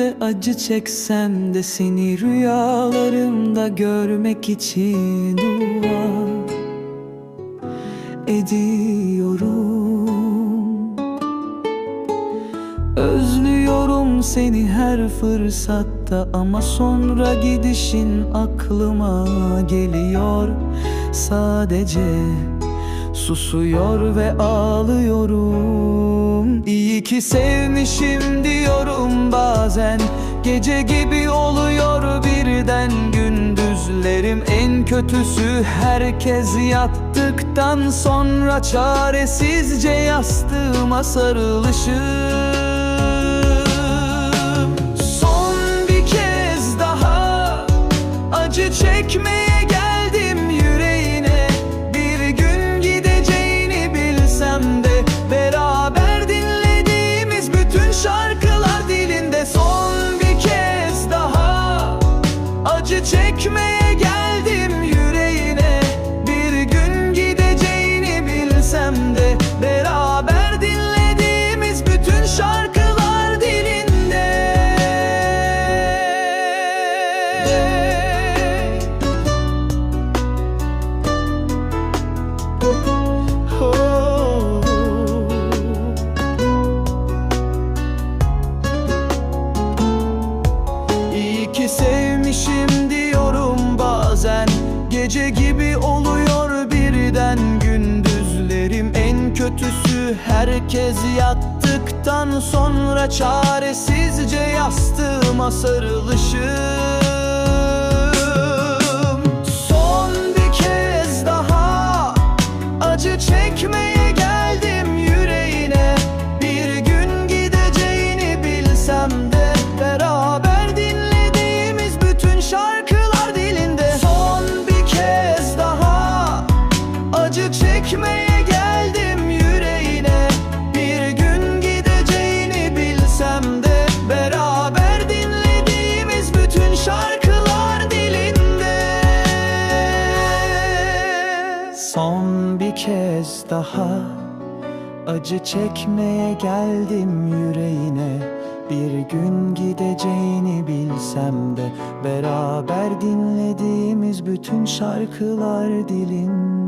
gördüğümde acı çeksem de Seni rüyalarımda görmek için dua ediyorum. Özlüyorum seni her fırsatta ama sonra gidişin aklıma geliyor. Sadece susuyor ve ağlıyorum. İyi ki sevmişim diyorum bazen Gece gibi oluyor birden gündüzlerim. En kötüsü herkes yattıktan sonra Çaresizce yastığıma sarılışım acı çekmeye gibi oluyor birden gündüzlerim. En kötüsü herkes yattıktan sonra Çaresizce yastığıma sarılışım. Son bir kez daha acı çekmeye Son bir kez daha Acı çekmeye geldim yüreğine. Bir gün gideceğini bilsem de Beraber dinlediğimiz bütün şarkılar dilinde